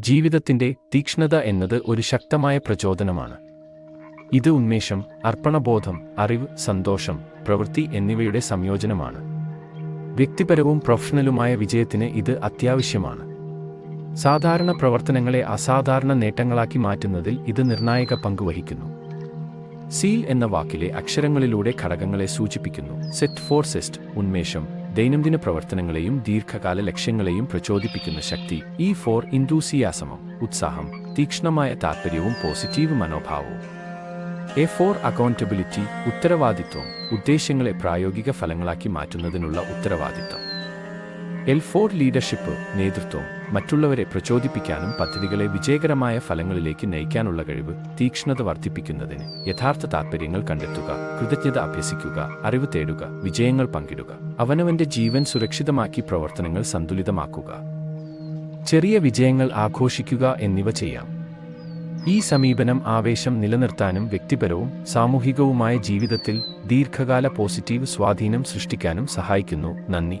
ജീവിതത്തിന്റെ തീക്ഷ്ണത എന്നത് ഒരു ശക്തമായ പ്രചോദനമാണ്. ഇത് ഉന്മേഷം അർപ്പണബോധം അറിവ് സന്തോഷം പ്രവൃത്തി എന്നിവയുടെ സംയോജനമാണ്. വ്യക്തിപരവും പ്രൊഫഷണലുമായ വിജയത്തിന് ഇത് അത്യാവശ്യമാണ്. സാധാരണ പ്രവർത്തനങ്ങളെ അസാധാരണ നേട്ടങ്ങളാക്കി മാറ്റുന്നതിൽ ഇത് നിർണായക പങ്ക് വഹിക്കുന്നു. സീൽ എന്ന വാക്കിലെ അക്ഷരങ്ങളിലൂടെ ഘടകങ്ങളെ സൂചിപ്പിക്കുന്നു. സെറ്റ് ഫോർ സെസ്റ്റ് ഉന്മേഷം. ദൈനംദിന പ്രവർത്തനങ്ങളെയും ദീർഘകാല ലക്ഷ്യങ്ങളെയും പ്രചോദിപ്പിക്കുന്ന ശക്തി ഈ ഫോർ ഇൻഡൂസിയാസമം ഉത്സാഹം തീക്ഷ്ണമായ താൽപ്പര്യവും പോസിറ്റീവ് മനോഭാവവും. എ ഫോർ അക്കൗണ്ടബിലിറ്റി ഉത്തരവാദിത്വം ഉദ്ദേശങ്ങളെ പ്രായോഗിക ഫലങ്ങളാക്കി മാറ്റുന്നതിനുള്ള ഉത്തരവാദിത്വം. എൽ ഫോർ ലീഡർഷിപ്പ് നേതൃത്വം മറ്റുള്ളവരെ പ്രചോദിപ്പിക്കാനും പദ്ധതികളെ വിജയകരമായ ഫലങ്ങളിലേക്ക് നയിക്കാനുള്ള കഴിവ് തീക്ഷ്ണത വർദ്ധിപ്പിക്കുന്നതിന് യഥാർത്ഥ താൽപ്പര്യങ്ങൾ കണ്ടെത്തുക കൃതജ്ഞത അഭ്യസിക്കുക അറിവ് തേടുക വിജയങ്ങൾ പങ്കിടുക അവനവന്റെ ജീവൻ സുരക്ഷിതമാക്കി പ്രവർത്തനങ്ങൾ സന്തുലിതമാക്കുക. ചെറിയ വിജയങ്ങൾ ആഘോഷിക്കുക എന്നിവ ചെയ്യാം. ഈ സമീപനം ആവേശം നിലനിർത്താനും വ്യക്തിപരവും സാമൂഹികവുമായ ജീവിതത്തിൽ ദീർഘകാല പോസിറ്റീവ് സ്വാധീനം സൃഷ്ടിക്കാനും സഹായിക്കുന്നു. നന്ദി.